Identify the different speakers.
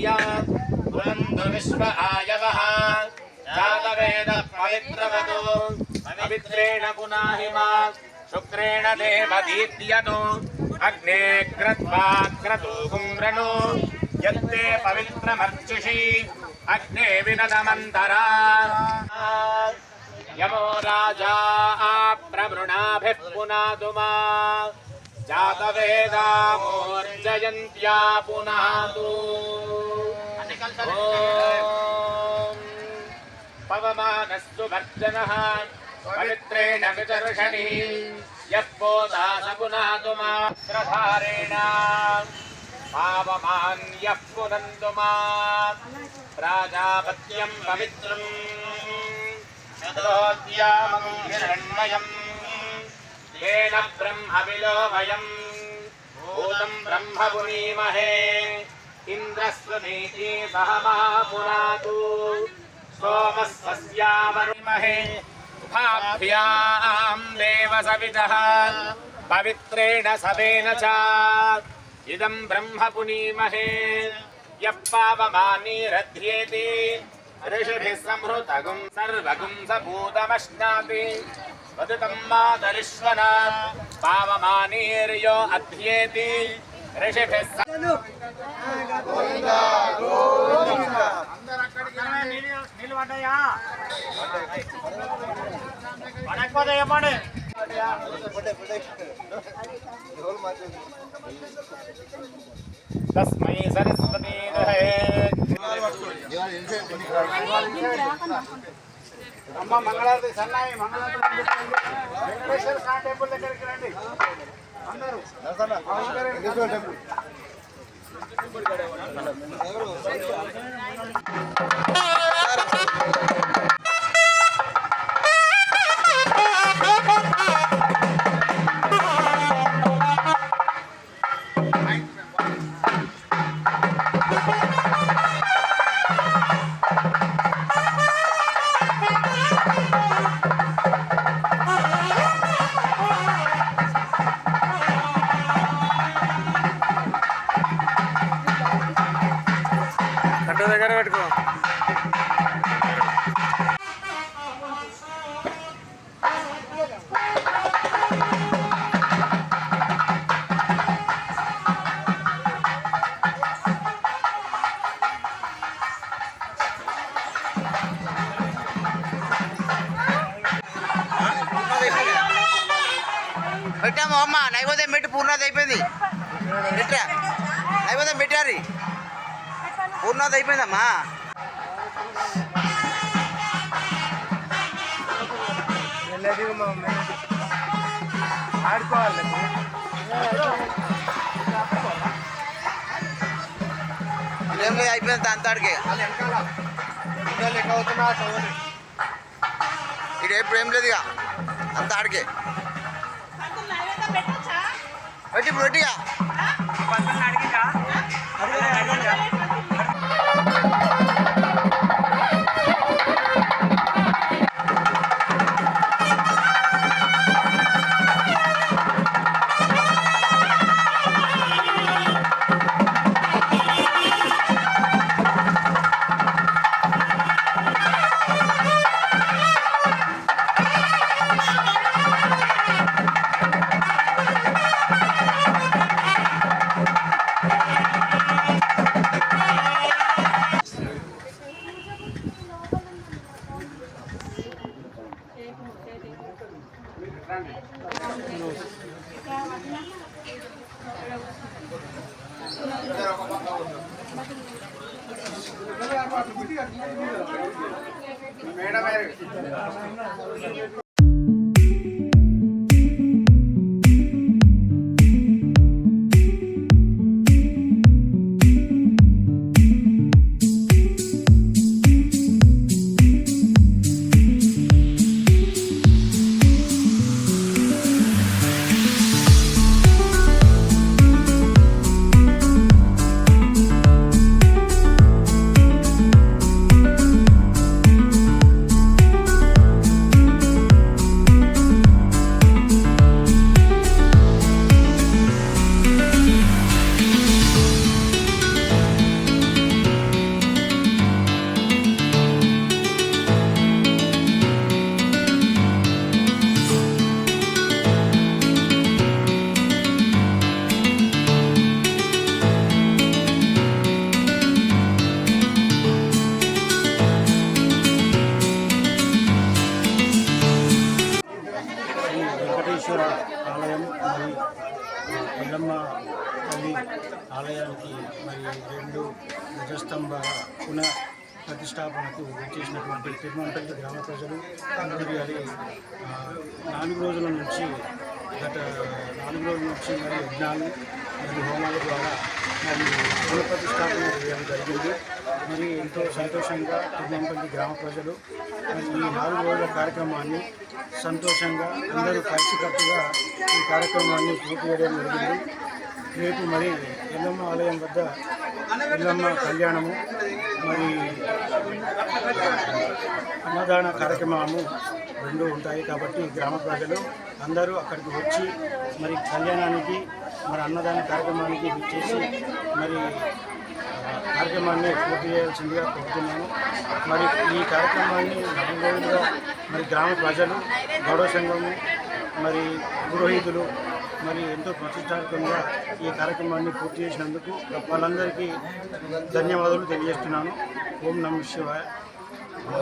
Speaker 1: शृण्वन्तु मनवो धिया पुरन्तु विश्व आयवः। जातवेदः पवित्रवतो पवित्रेण पुनाहिमा शुक्रेण देवदीप्यतो। अग्ने क्रत्वा क्रतूकुं वृणु यत्ते पवित्रमर्चिषि। अग्ने विनदमन्तरा। यमो राजा प्रवृणाभिः पुनातु मा। जातवेदामोर्जयन्त्या पुनातु ॐ पवमानस्तु भर्जनः पवित्रेण विदर्शनिः यः पोता स पुनातु मात्रधारेण पावमान् यः पुनन्तु मा प्राजापत्यं पवित्रम् शतोद्यामं हिरण्मयम् येन ब्रह्म विलोभयम् भूतं ब्रह्म पुनीमहे इन्द्रस्वनीति सह मा पुनातु सोमः स्वस्यामरुमहे उभाभ्यां देव सवितः पवित्रेण सवेन च इदं ब्रह्म पुनीमहे यः पावमानीरध्येति ऋषिभिः संहृतगुं सर्वगुं सभूतमश्नाति वदतं వదుటమ్మాదరిశ్వన పావమానీర్యో అధ్యేతి
Speaker 2: ఋషిభిస్స నిలబడ్డాయా పడకపోతే చెప్పండి
Speaker 1: తస్మై సరస్వతీ
Speaker 2: అమ్మ మంగళారతి సన్నాయి మంగళారతి వెంకటేశ్వర స్వామి టెంపుల్ దగ్గరికి రండి. అందరూ. టెంపుల్.
Speaker 3: పెట్టాము అమ్మ. నైవేద్యం పెట్టి పూర్ణాది అయిపోయింది. పెట్టా. నైవేద్యం పెట్టారు. పూర్ణాది అయిపోయిందమ్మా.
Speaker 2: ఆడుకోవాలి
Speaker 3: అయిపోయింది దాని తాడికి
Speaker 2: ఇక్కడ అవుతున్నా చదవండి
Speaker 3: ఏం లేదు ఇక అంత ఆడికే. పెట్టి ఇప్పుడు మేడం ఎల్లమ్మ
Speaker 4: తల్లి ఆలయానికి మరి రెండు ధ్వజస్తంభ పునః ప్రతిష్టాపనకు చేసినటువంటి తిరుమలపల్లి గ్రామ ప్రజలు మరి గారి నాలుగు రోజుల నుంచి గత నాలుగు రోజుల నుంచి మరి యజ్ఞాలు మరియు హోమాల ద్వారా పునఃప్రతిష్టాపన చేయడం జరిగింది మరి ఎంతో సంతోషంగా తిరుమలపల్లి గ్రామ ప్రజలు మరి ఈ నాలుగు రోజుల కార్యక్రమాన్ని సంతోషంగా అందరూ కలిసికట్టుగా ఈ కార్యక్రమాన్ని పూర్తి చేయడం జరిగింది. రేపు మరి ఎల్లమ్మ ఆలయం వద్ద ఎల్లమ్మ కళ్యాణము మరి అన్నదాన కార్యక్రమము రెండు ఉంటాయి కాబట్టి గ్రామ ప్రజలు అందరూ అక్కడికి వచ్చి మరి కళ్యాణానికి మరి అన్నదాన కార్యక్రమానికి విచ్చేసి మరి కార్యక్రమాన్ని పూర్తి చేయాల్సిందిగా కోరుతున్నాను. మరి ఈ కార్యక్రమాన్ని నాలుగు రోజులుగా మరి గ్రామ ప్రజలు గౌరవ సంఘము మరి పురోహితులు మరి ఎంతో ప్రతిష్టాత్మకంగా ఈ కార్యక్రమాన్ని పూర్తి చేసినందుకు వాళ్ళందరికీ ధన్యవాదాలు తెలియజేస్తున్నాను. ఓం నమ శివాయ.